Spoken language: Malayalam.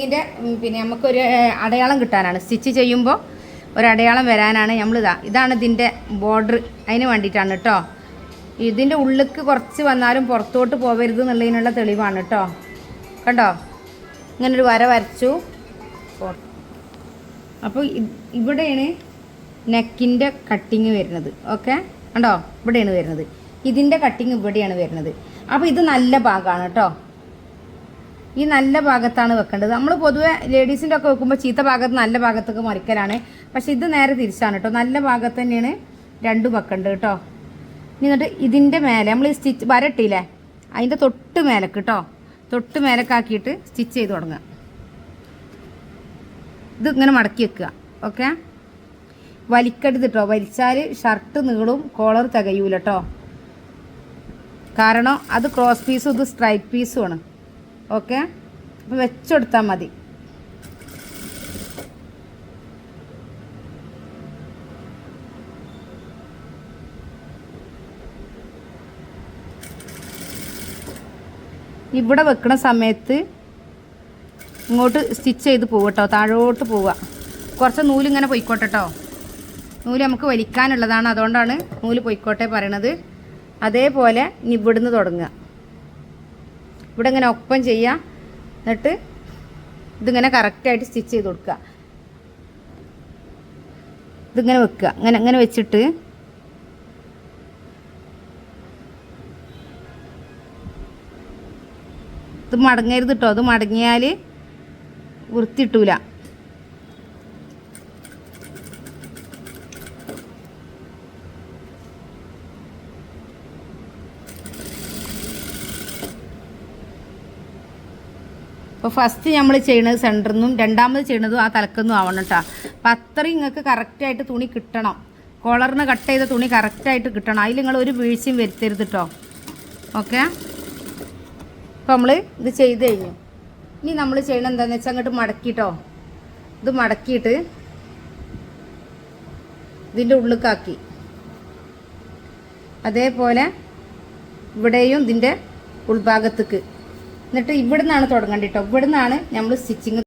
ഇതിന്റെ പിന്നെ നമുക്കൊരു അടയാളം കിട്ടാനാണ്. സ്റ്റിച്ച് ചെയ്യുമ്പോൾ ഒരടയാളം വരാനാണ് ഇതാ ഇതാണ് ഇതിന്റെ ബോർഡർ. അതിന് വേണ്ടിയിട്ടാണ് കേട്ടോ ഇതിന്റെ ഉള്ളിലേക്ക് കുറച്ച് വന്നാലും പുറത്തോട്ട് പോകരുത് എന്നുള്ളതിനുള്ള തെളിവാണ് കേട്ടോ കണ്ടോ? ഇങ്ങനൊരു വര വരച്ചു. അപ്പോൾ ഇവിടെയാണ് നെക്കിന്റെ കട്ടിങ് വരുന്നത്. ഓക്കെ? കണ്ടോ? ഇവിടെയാണ് വരുന്നത്. ഇതിന്റെ കട്ടിങ് ഇവിടെയാണ് വരുന്നത്. അപ്പോൾ ഇത് നല്ല ഭാഗമാണ് കേട്ടോ ഈ നല്ല ഭാഗത്താണ് വെക്കേണ്ടത്. നമ്മൾ പൊതുവെ ലേഡീസിന്റെ ഒക്കെ വെക്കുമ്പോൾ ചീത്ത ഭാഗത്ത് നല്ല ഭാഗത്തൊക്കെ മറിക്കലാണ്. പക്ഷെ ഇത് നേരെ തിരിച്ചാണ് കേട്ടോ നല്ല ഭാഗത്ത് തന്നെയാണ് രണ്ടും വെക്കേണ്ടത് കേട്ടോ എന്നിട്ട് ഇതിന്റെ മേലെ നമ്മൾ ഈ സ്റ്റിച്ച് വരട്ടില്ലേ? അതിന്റെ തൊട്ട് മേലക്ക് കേട്ടോ തൊട്ട് മേലക്കാക്കിയിട്ട് സ്റ്റിച്ച് ചെയ്ത് തുടങ്ങുക. ഇത് ഇങ്ങനെ മടക്കി വെക്കുക. ഓക്കെ? വലിക്കരുത് കേട്ടോ വലിച്ചാൽ ഷർട്ട് നീളും കോളർ തികയൂല കേട്ടോ കാരണം അത് ക്രോസ് പീസും ഇത് സ്ട്രൈറ്റ് പീസുമാണ് ഓക്കെ? അപ്പോൾ വെച്ചെടുത്താൽ മതി. ഇവിടെ വെക്കുന്ന സമയത്ത് ഇങ്ങോട്ട് സ്റ്റിച്ച് ചെയ്ത് പോവുക കേട്ടോ താഴോട്ട് പോവുക. കുറച്ച് നൂലിങ്ങനെ പൊയ്ക്കോട്ടെ കേട്ടോ നൂൽ നമുക്ക് വലിക്കാനുള്ളതാണ് അതുകൊണ്ടാണ് നൂൽ പൊയ്ക്കോട്ടെ പറയണത്. അതേപോലെ ഇനി ഇവിടുന്ന് തുടങ്ങുക. ഇവിടെ ഇങ്ങനെ ഒപ്പം ചെയ്യുക എന്നിട്ട് ഇതിങ്ങനെ കറക്റ്റായിട്ട് സ്റ്റിച്ച് ചെയ്ത് കൊടുക്കുക. ഇതിങ്ങനെ വെക്കുക. അങ്ങനെ അങ്ങനെ വെച്ചിട്ട് ഇത് മടങ്ങരുത് കേട്ടോ അത് മടങ്ങിയാൽ വൃത്തിയിട്ടൂല. അപ്പോൾ ഫസ്റ്റ് നമ്മൾ ചെയ്യണത് സെന്ററിൽ നിന്നും രണ്ടാമത് ചെയ്യണതും ആ തലക്കൊന്നും ആവണം കേട്ടോ അപ്പോൾ അത്രയും നിങ്ങൾക്ക് കറക്റ്റായിട്ട് തുണി കിട്ടണം. കോളറിന് കട്ട് ചെയ്ത തുണി കറക്റ്റായിട്ട് കിട്ടണം. അതിൽ നിങ്ങൾ ഒരു വീഴ്ചയും വരുത്തരുത് കേട്ടോ ഓക്കെ അപ്പോൾ നമ്മൾ ഇത് ചെയ്ത് കഴിഞ്ഞു. ഇനി നമ്മൾ ചെയ്യണം എന്താണെന്ന് വെച്ചാൽ അങ്ങോട്ട് മടക്കിട്ടോ ഇത് മടക്കിയിട്ട് ഇതിന്റെ ഉള്ളിക്കാക്കി. അതേപോലെ ഇവിടെയും ഇതിന്റെ ഉൾഭാഗത്തേക്ക്. എന്നിട്ട് ഇവിടെ നിന്നാണ് തുടങ്ങേണ്ടത് കേട്ടോ. നമ്മൾ സ്റ്റിച്ചിങ്